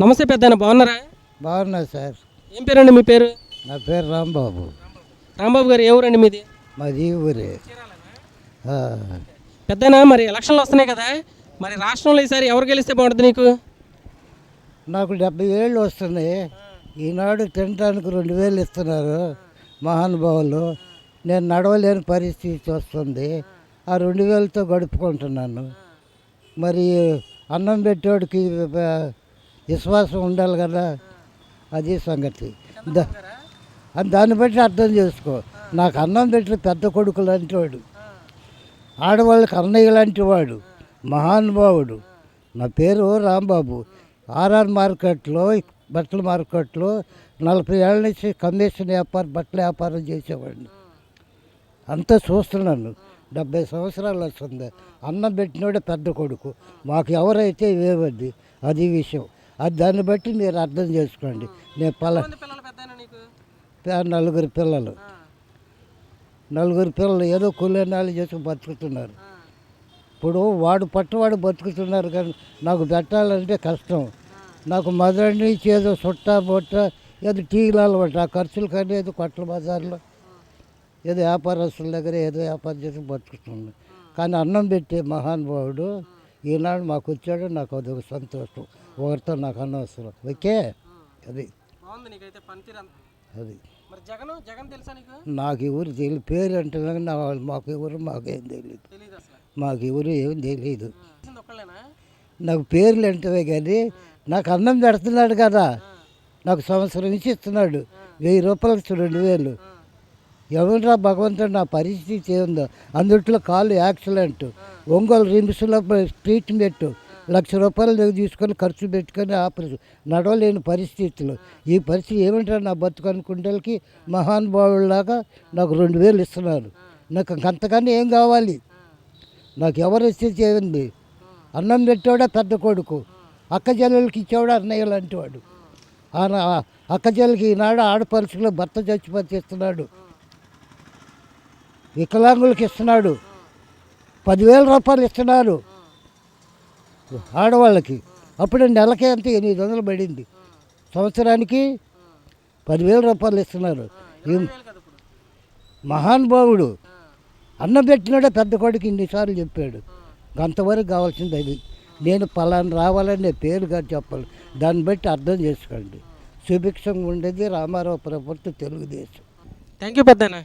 నమస్తే పెద్ద బాగున్నారా? బాగున్నా సార్. ఏం పేరండి మీ పేరు? నా పేరు రాంబాబు. రాంబాబు గారు ఏ ఊరండి మీది? మాది ఈ ఊరే. పెద్దనా మరి ఎలక్షన్లు వస్తున్నాయి కదా మరి రాష్ట్రంలో ఈసారి ఎవరు గెలిస్తే బాగుంటుంది నీకు? నాకు డెబ్బై ఏళ్ళు వస్తున్నాయి. ఈనాడు తినడానికి రెండు వేలు ఇస్తున్నారు మహానుభావులు. నేను నడవలేని పరిస్థితి వస్తుంది. ఆ రెండు వేలతో గడుపుకుంటున్నాను. మరి అన్నం పెట్టేవాడికి విశ్వాసం ఉండాలి కదా. అది సంగతి. దా- దాన్ని బట్టి అర్థం చేసుకో. నాకు అన్నం పెట్టిన పెద్ద కొడుకు లాంటి వాడు. ఆడవాళ్ళకి అన్నయ్య లాంటి వాడు. మహానుభావుడు. నా పేరు రాంబాబు. ఆర్ఆర్ మార్కెట్లో బట్టల మార్కెట్లో నలభై ఏళ్ళ నుంచి కమిషన్ వ్యాపారం బట్టల వ్యాపారం చేసేవాడిని. అంతా చూస్తున్నాను డెబ్బై సంవత్సరాలు వస్తుంది. అన్నం పెట్టినోడే పెద్ద కొడుకు. మాకు ఎవరైతే ఇవేవద్ది అది విషయం. అది దాన్ని బట్టి మీరు అర్థం చేసుకోండి. నేను పల నలుగురు పిల్లలు. నలుగురు పిల్లలు ఏదో కూలీనాలు చేసి బతుకుతున్నారు. ఇప్పుడు వాడు పట్టువాడు బతుకుతున్నారు కానీ నాకు పెట్టాలంటే కష్టం. నాకు మొదటి నుంచి ఏదో చుట్ట బొట్ట ఏదో టీలు అలవాటు. ఆ ఖర్చులు కానీ ఏదో కొట్ల బజార్లో ఏదో వ్యాపారస్తుల దగ్గర ఏదో వ్యాపారం చేసి బతుకుతుంది కానీ అన్నం పెట్టే మహానుభావుడు ఈనాడు మాకు వచ్చాడు. నాకు అదొక సంతోషం. ఒకరితో నాకు అనవసరం ఓకే? అది. బాగుంది నీకైతే పనితీరు అంత. అది. మరి జగన్ జగన్ తెలుసా నీకు? నాకు ఎవరు తెలియదు పేరు అంటే నా వాళ్ళు మాకు ఎవరు మాకేం తెలియదు తెలియదు అసలు. మాకు ఎవరు ఏం తెలియదు తెలిసింది ఒక్కళ్ళేనా? నాకు పేర్లు అంటవే కానీ నాకు అన్నం పెడుతున్నాడు కదా. నాకు సంవత్సరం నుంచి ఇస్తున్నాడు. వెయ్యి రూపాయలకు రెండు వేలు. ఎవరురా భగవంతుడు నా పరిస్థితి ఏముందో అందుట్లో కాలు యాక్సిడెంట్ ఒంగోలు రిమ్స్లో ట్రీట్మెంట్ లక్ష రూపాయలు దగ్గర తీసుకొని ఖర్చు పెట్టుకొని ఆపరేషన్ నడవలేని పరిస్థితులు. ఈ పరిస్థితి ఏమంటారు నా బతుకు అనుకుంటలకి మహానుభావులాగా నాకు రెండు వేలు ఇస్తున్నారు నాకు అంతకన్నా ఏం కావాలి? నాకు ఎవరు స్థితి చేయండి? అన్నం పెట్టేవాడా పెద్ద కొడుకు. అక్క జల్లులకి ఇచ్చేవాడు అన్నయ్య లాంటివాడు ఆయన అక్క చెల్లెలకి ఈనాడు ఆడపరుచులో భర్త చచ్చిపోతే ఇస్తున్నాడు. వికలాంగులకి ఇస్తున్నాడు. పదివేల రూపాయలు ఇస్తున్నారు ఆడవాళ్ళకి. అప్పుడు నెలకి అంత ఎనిమిది వందలు పడింది. సంవత్సరానికి పదివేల రూపాయలు ఇస్తున్నారు. మహానుభావుడు అన్నం పెట్టినాడే పెద్ద కొడుకు ఇన్నిసార్లు చెప్పాడు. అంతవరకు కావాల్సింది అది. నేను పలానా రావాలని నేను పేరుగా చెప్పాలి. దాన్ని బట్టి అర్థం చేసుకోండి. సుభిక్షంగా ఉండేది రామారావు ప్రభుత్వం తెలుగుదేశం. థ్యాంక్ యూ పెద్దనా